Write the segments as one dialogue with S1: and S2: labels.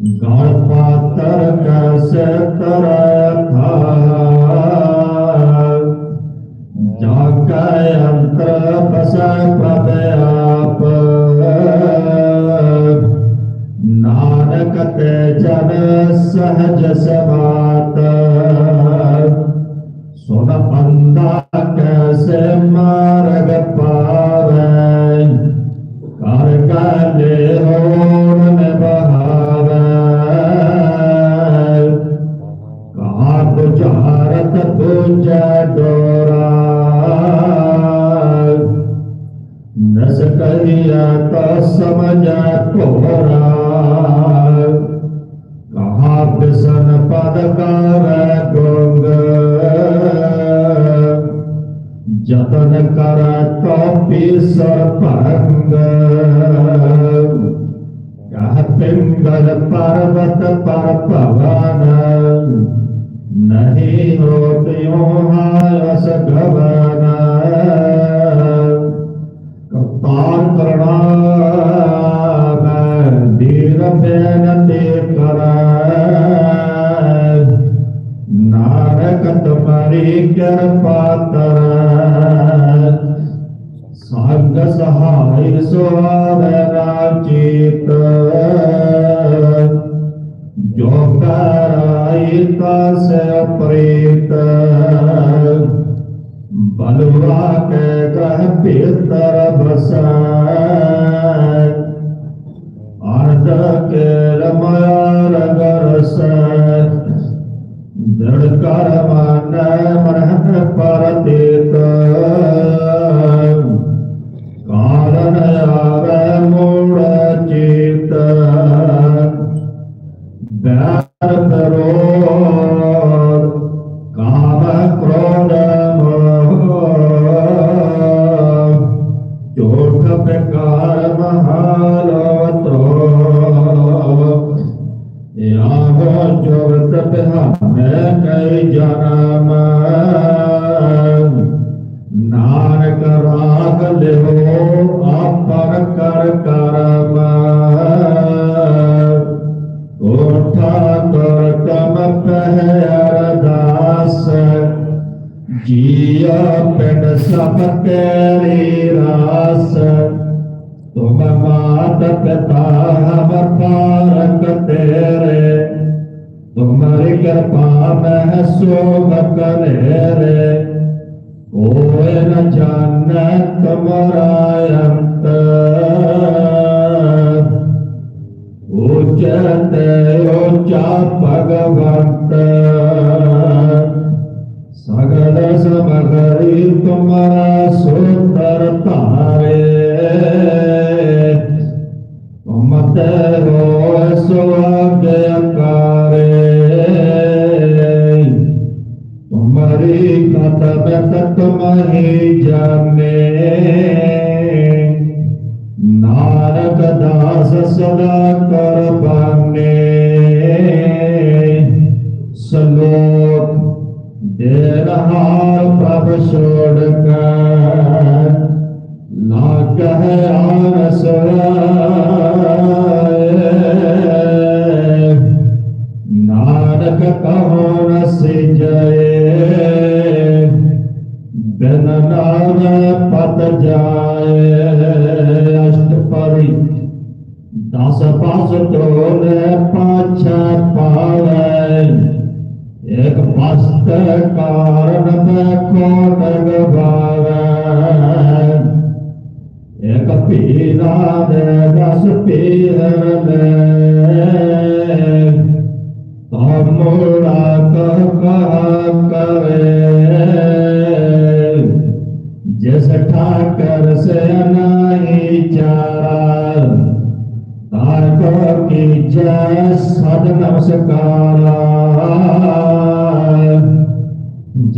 S1: ਗੜ ਪਾਤਰ ਕਸ ਤਰ ਥਾ ਅੰਤਰ ਬਸੈ ਪ੍ਰਭ ਆਪ। ਨਾਨਕ ਤੇ ਜਨ ਸਹਜ ਸਮਾਤ। ਸੁਨ ਅੰਦਾ ਕੈਸੇ ਮਾਰਗ ਪਾਵੈ பறந்த யாத்தெங்கர பரவத பரப்பவான நகி நோட்டியோசகவான கப்பான் பிரணாம தீரபேன தீர்க்கர நாரகத்த மரீக்கர ਜੋਤ ਬਿਹਾਨੇ ਕਈ ਜਨਮ ਨਾਨਕ ਰਾਗ ਲਿਓ, ਆਪਰ ਕਰ ਕਰਮ ਉਠਾ ਕਰ ਤਮ ਪਹਿ ਅਰਦਾਸ ਜੀਆ ਪਿੰਡ ਸਭ ਤੇਰੀ ਰਾਸ। ਤੁਮ ਮਾਤ ਪਿਤਾ ਹਮ ਪਾਰਕ ਤੇਰੇ। ਤੁਮਰੀ ਕਿਰਪਾ ਮਹਿ ਸੋਭ ਕਨੇਰੇ ਕੋਇ ਨ ਜਾਣੈ ਤੁਮਰਾ ਅੰਤ। ਉਚਤ ਉਚਾ ਭਗਵੰਤ, ਸਗਲ ਸਮਗਰੀ ਤੁਮਰਾ ਸੁੰਦਰ ਧਾਰੇ। ਤੁਮ ਤੇ ਹੋ ਕੋਟ ਗਵਾਵੇ ਇਕ ਪੀਰਾ ਦੇ ਦਸ ਪੀਰ ਲੈ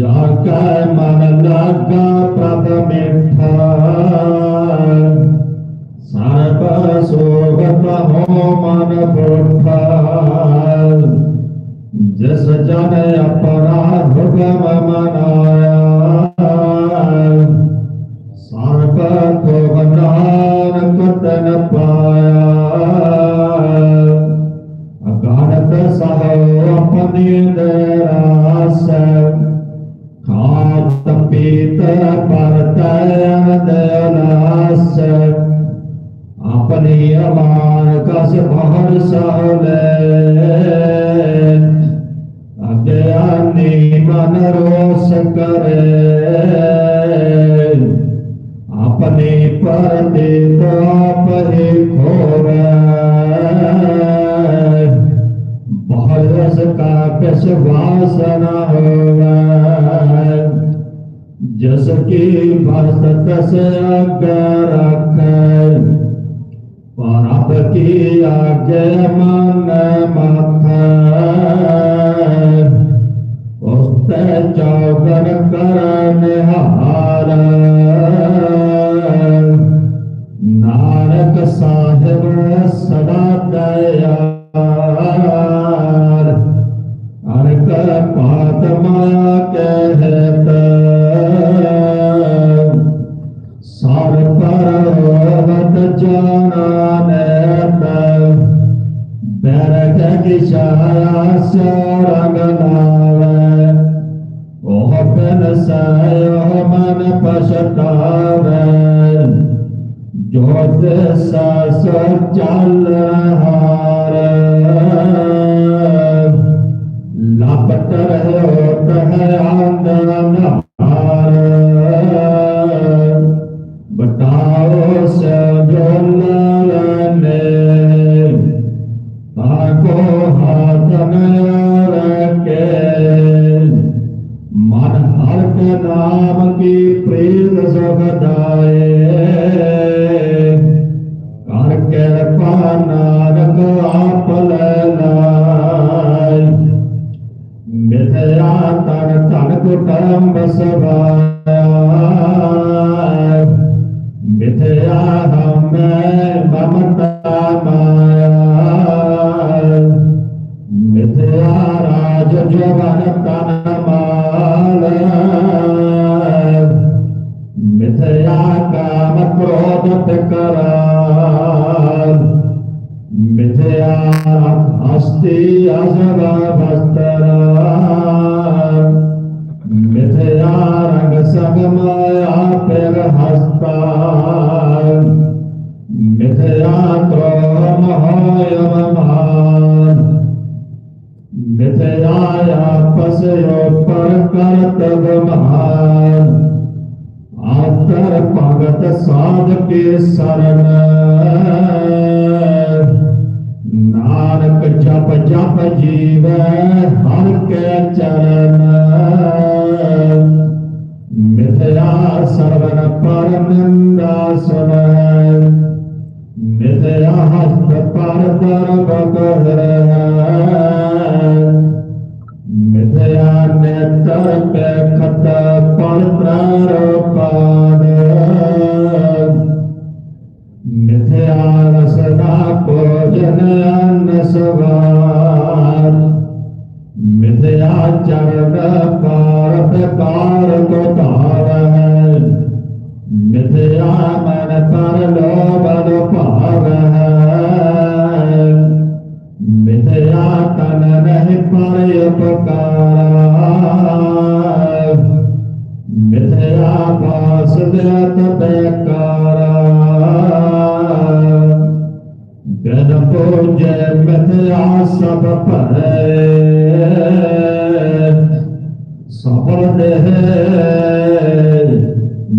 S1: ਜਾ ਕੈ ਮਨ ਲਾਗਾ ਪ੍ਰਭ ਮਿਠਾ। ਸਰਬ ਸੋਗਤ ਹੋ ਮਨ ਬੋਠਾ ਜਿਸ ਜਨ ਅਪਰਾਧ ਹੁਕਮ ਮਨਾਇਆ। ਸਰਬ ਕੋ ਨਾਨਕ ਤਨ ਪਾਇਆ। ਸਹੁ ਪੀਤ ਪਰਤੈ ਦਲਾਸ ਆਪਣੀ ਅਮਾਨ ਕਸ ਜਸ ਕੀ ਭਸਤ ਤਸ ਅਗਰ ਰਖੈ ਪਰਬ ਕੀ ਆਗੇ ਮਨ ਮਥੈ ਉਸਤੇ ਚੌਗਨ ਕਰਨ ਹਾਰ ਨਾਨਕ ਸਾਹਿਬ ਦਿਸ਼ਾਇਆ ਸਰੰਗ ਉਹ ਬਨ ਸਾਇ ਮਨ ਪਛਤਾਵੇ। ਜੋ ਦਸ ਸੋ ਚੱਲ ਹਾਰ ਨਾਮ ਕੀ ਪ੍ਰੀਤ ਸੁਖਦਾਏ ਕਰ ਕਿਰਪਾ ਨਾਨਕ ਆਪ ਲੈ ਲਾਇ ਮਿਥਿਆ ਤਨ ਧਨ ਕੁਟੰਬ ਸਭਾਇਆ ਮਿਥਿਆ ਹਮੈ ਮਮਤਾ ਮਾਇਆ। ਮਿਥਿਆ ਰਾਜ ਜਵਨ ਤਨ ਮਾਇਆ। ਕਾਮ ਕ੍ਰੋਧ ਤਕਰਾਰ ਮਿਥਿਆ ਹਸਤੀ ਅਸਵਾ ਬਸਤਰ ਮਿਥਿਆ ਰੰਗ ਸਭ ਮਾਇਆ ਪਿਰ ਹਸਤਾ ਮਿਥਿਆ ਕ੍ਰੋਮ ਹੋਇ ਮਹਾਨ ਮਿਥਿਆ ਆਪਸ ਉਪਰ ਕਰਤਬ ਮਹਾਨ ਆਦਰ ਭਗਤ ਸਾਧ ਕੇ ਸਰਨ। ਨਾਨਕ ਜਪ ਜਪ ਜੀਵੈ ਹਰ ਕੇ ਚਰਨ। ਮਿਥਿਆ ਸਰਵਨ ਪਰ ਨਿੰਦਾ ਸੁਣੈ। ਮਿਥਿਆ ਹਸਤ ਪਰ ਦਰਬ ਰਹਿ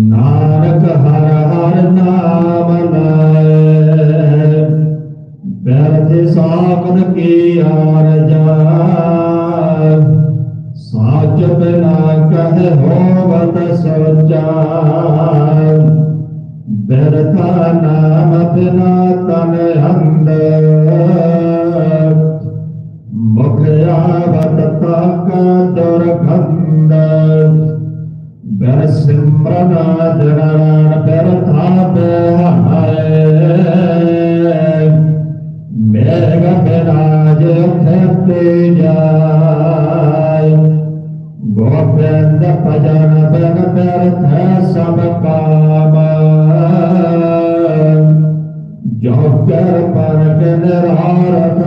S1: ਨਾਨਕ ਹਰ ਹਰ ਨਾਮ ਬਰ ਸਿਮਰਨ ਜਨਨ ਬਰਥਾ ਬਹਾਏ ਮੇਘ ਬਿਰਾਜ ਉਠਤੇ ਜਾਏ ਗੋਬਿੰਦ ਭਜਨ ਬਨ ਬਰਥ ਸਭ ਕਾਮ ਜੋ ਕਰ ਪਰ ਨਿਰਹਾਰਤ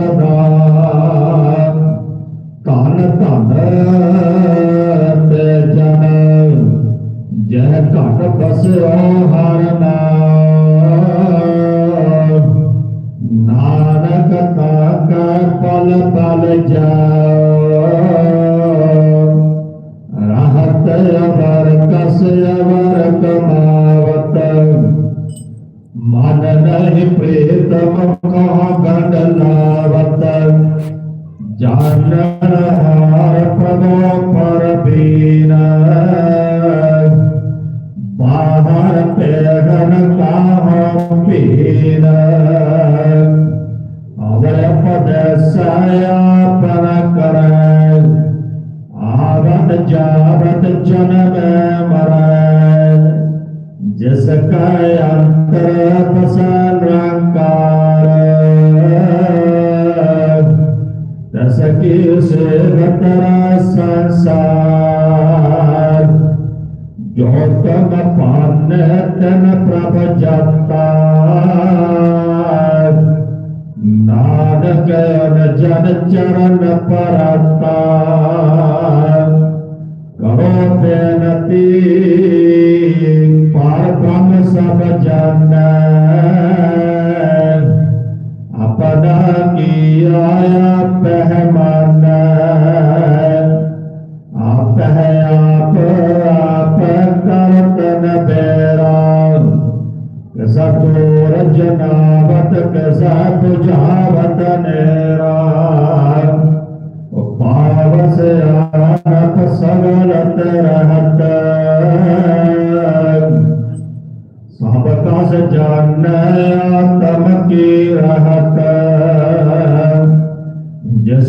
S1: ਨਾਮ ਤੇ ਜਨ ਜਹ ਘਟ ਬਸਿਓ ਹਰ ਨਾਮ। ਨਾਨਕ ਤਾਕ ਪਲ ਪਲ ਜਾਓ ਰਹਤ ਅਵਰ ਕਸ ਅਵਰ ਕਮਾਵਤ। ਮਨ ਨਹੀਂ ਪ੍ਰੀਤਮ ਤਸ ਕੀ ਸੇਵਤ ਸੰਸਾਰ ਜੋ ਤਮ ਪਾਨ ਤਨ ਪ੍ਰਭ ਜਪਤਾ ਨਾਨਕ ਅਨਜਨ ਚਰਨ ਪਰਤਾ ਕਰੋ ਬੇਨਤੀ ਪਾਰ ਬ੍ਰਹਮ ਸਭ ਜਾਣੈ ਆਪਣਾ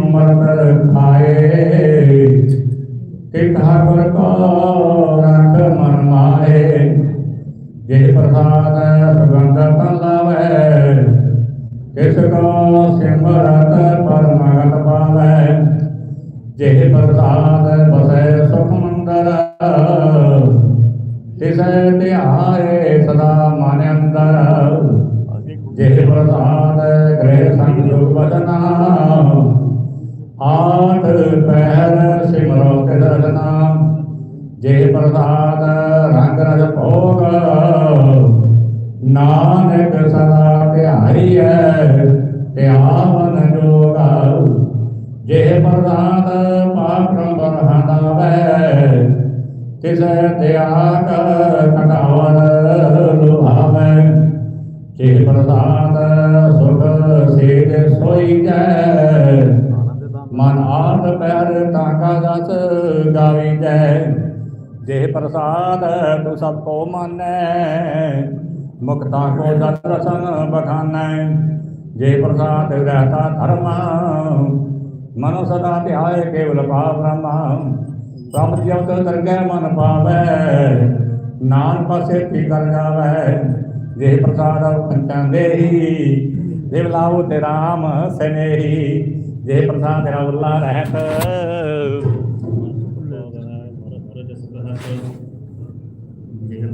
S2: ਅੰਮ੍ਰਿਤ ਖਾਏ ਤੇ ਠਾਕੁਰ ਕੋ ਰੰਗ ਮਨ ਮਾਏ ਜੇ ਪ੍ਰਸਾਦ ਸੁਗੰਧ ਤਨ ਲਾਵੇ ਕਿਸ ਕੋ ਸਿਮਰਤ ਪਰਮਗਤ ਪਾਵੇ ਜੇ ਪ੍ਰਸਾਦ ਬਸੈ ਸੁਖ ਮੰਦਰ, ਤਿਸੈ ਧਿਆਏ ਸਦਾ ਮਨ ਅੰਦਰ ਜੇ ਪ੍ਰਸਾਦ ਗ੍ਰਹਿ ਜੇ ਪ੍ਰਸਾਦ ਸੁਖ ਸੇਤ ਸੋਈ ਜੈ ਮਨ ਆਤ ਪੈਰ ਤਾਕਾ ਦਸ ਗਾਵੀ ਜੈ ਜੇ ਪ੍ਰਸਾਦ ਤੂੰ ਸਭ ਕੋ ਮਾਨੈ। ਮੁਕਤਾ ਕੋ ਜਤ ਰਸਨ ਬਖਾਨੈ। ਜੇ ਪ੍ਰਸਾਦ ਰਹਤਾ ਧਰਮ, ਮਨੋ ਸਦਾ ਧਿਆਏ ਕੇਵਲ ਪਾ ਬ੍ਰਹਮਾ ਪ੍ਰਭ ਜਪ ਦਰਗਹਿ ਮਨ ਪਾਵੈ ਨਾਨ ਪਾਸੇ ਤੀ ਕਰ ਜਾਵੈ। ਜੇ ਪ੍ਰਸਾਦ ਪੰਚਾਂ ਦੇਹੀ ਦੇਵ ਲਾਉ ਤੇ ਰਾਮ ਸਨੇਹੀ। ਜੇ ਪ੍ਰਸਾਦ ਤੇਰਾ ਉੱਲਾ ਰਹਿਤ।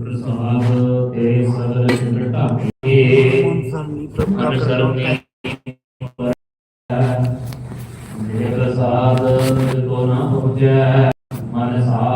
S3: ਪ੍ਰਸਾਦ ਤੇ ਸਗਲ ਚਿੰਤ ਢਾਕੇ ਮਨ ਜਿਨ ਪ੍ਰਸਾਦ